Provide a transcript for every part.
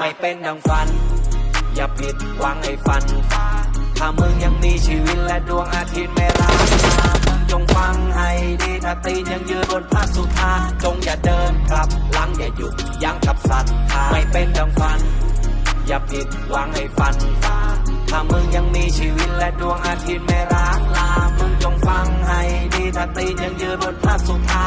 ไม่เป็นดังฝัน อย่าผิดหวังให้ฝันฟ้าถ้ามึงยังมีชีวิตและดวงอาทิตย์ไม่ร้างมามึงจงฟังให้ดีถ้าตีนยังยืนบนพระสุธาจงอย่าเดินกลับหลังอย่าหยุดยั้งกับสัตว์ไม่เป็นดังฝัน อย่าผิดหวังให้ฝันฟ้าถ้ามึงยังมีชีวิตและดวงอาทิตย์ไม่ร้างลามึงจงฟังให้ดีถ้าตีนยังยืนบนพระสุธา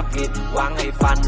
อย่าผิดหวังให้ฝัน